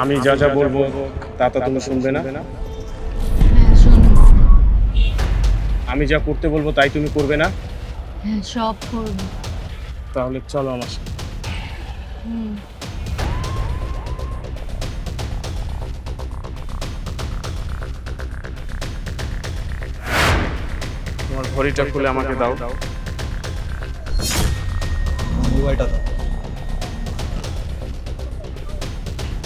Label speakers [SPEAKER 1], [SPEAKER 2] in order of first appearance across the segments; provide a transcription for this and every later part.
[SPEAKER 1] আমি যা যা বলব তা তা তুমি শুনবে না।
[SPEAKER 2] হ্যাঁ শুনব।
[SPEAKER 1] আমি যা করতে বলব তাই তুমি করবে না?
[SPEAKER 2] হ্যাঁ সব করব।
[SPEAKER 1] তাহলে চলো আমার সাথে। তোমার ঘড়িটা খুলে আমাকে দাও।
[SPEAKER 3] মোবাইলটা দাও।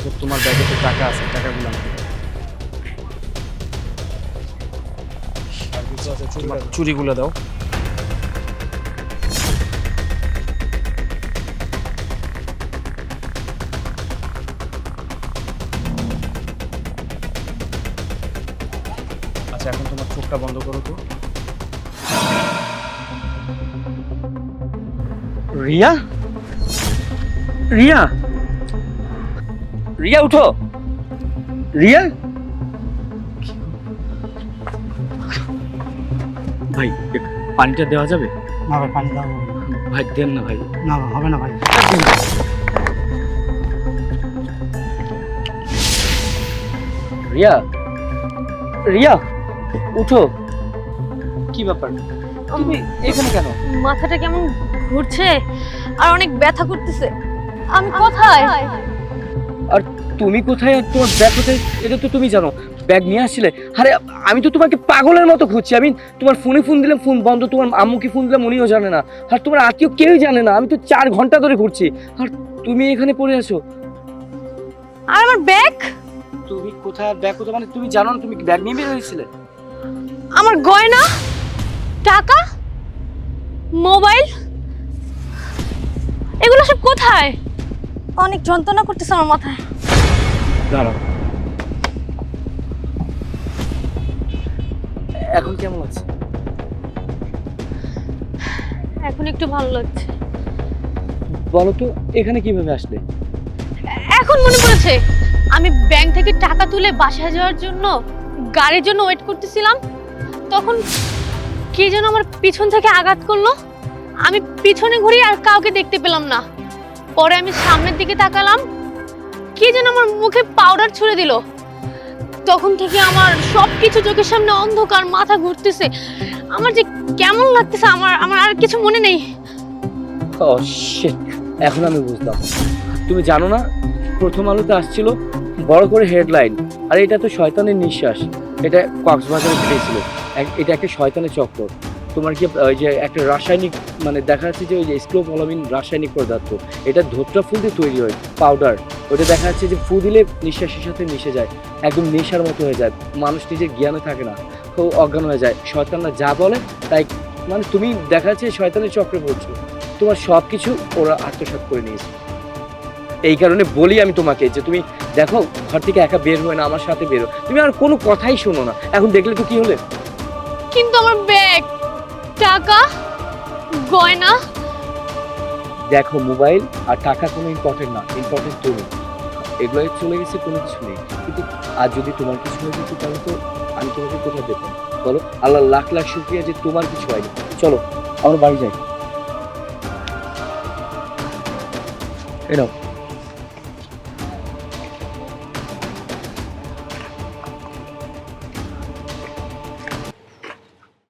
[SPEAKER 1] তো তোমার ব্যাগে তো টাকা আছে, টাকাগুলো আমাকে তোমার চুরিগুলো দাও। আচ্ছা এখন তোমার চোখটা বন্ধ করো তো।
[SPEAKER 4] রিয়া? রিয়া? রিয়া উঠো। রিয়া? ভাই পানিটা দেওয়া যাবে?
[SPEAKER 5] না ভাই পানি দাও
[SPEAKER 4] ভাই দেন না ভাই।
[SPEAKER 5] না হবে না ভাই।
[SPEAKER 4] রিয়া রিয়া উঠো। কি ব্যাপার? তুমি এখানে কেন?
[SPEAKER 2] মাথাটা কেমন ঘুরছে? আর অনেক ব্যথা করতেছে। আমি কোথায়?
[SPEAKER 4] আর তুমি কোথায় আর তোমার ব্যাগ কোথায়? এটা তো তুমি জানো। ব্যাগ নিয়ে আসছিলে। আরে আমি তো তোমাকে পাগলের মতো খুঁজছি। আমি তোমার ফোনে ফোন দিলাম ফোন বন্ধ। তোমার আম্মুকে ফোন দিলাম উনিও জানে না। আর তোমার আত্মীয় কেউই জানে না। আমি তো চার ঘণ্টা ধরে ঘুরছি। আর তুমি এখানে পড়ে আছো।
[SPEAKER 2] আর আমার ব্যাগ
[SPEAKER 4] তুমি কোথায় ব্যাগ কোথায়? মানে তুমি জানো না তুমি ব্যাগ নিয়ে বের হয়েছিলে?
[SPEAKER 2] আমার গয়না? টাকা? মোবাইল? এগুলো সব কোথায়? অনেক যন্ত্রণা করতেছে আমার মাথায়।
[SPEAKER 4] দাঁড়াও। এখন কেমন আছে
[SPEAKER 2] এখন একটু ভালো লাগছে।
[SPEAKER 4] বলো তো এখানে কীভাবে আসলে?
[SPEAKER 2] এখন মনে পড়েছে আমি ব্যাংক থেকে টাকা তুলে বাসায় যাওয়ার জন্য গাড়ির জন্য ওয়েট করতেছিলাম তখন কে যেন আমার পিছন থেকে আঘাত করল। আমি পিছনে ঘুরি আর কাউকে দেখতে পেলাম না। পরে আমি সামনের দিকে তাকালাম, কে যেন আমার মুখে পাউডার ছুঁড়ে দিল। তখন থেকে আমার সব কিছু চোখের সামনে অন্ধকার, মাথা ঘুরতেছে। আমার যে কেমন লাগতেছে, আমার আমার আর কিছু মনে নেই।
[SPEAKER 4] এখন আমি বুঝলাম। তুমি জানো না, প্রথম আলোতে আসছিল বড় করে হেডলাইন আর এটা তো শয়তানের নিঃশ্বাস। এটা কক্সবাজারে ঘটেছিল। এটা একটা শয়তানের চক্র তোমার কি ওই যে একটা রাসায়নিক মানে দেখা যাচ্ছে যে ওই যে স্ক্লোপলামিন রাসায়নিক পদার্থ, এটা ধোত্রা ফুল দিয়ে তৈরি হয় পাউডার ওটা দেখা যাচ্ছে যে ফু দিলে নিঃশ্বাসের সাথে মিশে যায়, একদম নেশার মতো হয়ে যায়, মানুষ নিজের জ্ঞানে থাকে না তো অজ্ঞান হয়ে যায় শয়তানরা যা বলে, তাই মানে তুমি দেখা যাচ্ছে শয়তানের চক্রে পড়ছো, তোমার সব কিছু ওরা আত্মসাৎ করে নিয়েছে। এই কারণে বলি আমি তোমাকে যে তুমি দেখো, ঘর থেকে একা বের হয়ে না, আমার সাথে বেরো তুমি আর কোনো কথাই শোনো না, এখন দেখলে তো কি হলে?
[SPEAKER 2] কিন্তু আমার ব্যাগ টাকা? গয়না?
[SPEAKER 4] দেখো, মোবাইল আর টাকা কোনো ইম্পর্টেন্ট না ইম্পর্টেন্ট তুমি এগুলো চলে গেছে কোনো কিছু নেই। কিন্তু আর যদি তোমার কিছু হয়ে যেত তাহলে তো আমি তোমাকে কোথায় পেতাম? বলো, আল্লাহ লাখ লাখ শুক্রিয়া যে তোমার কিছু হয়নি। চলো, আমার বাড়ি যাই। নাও।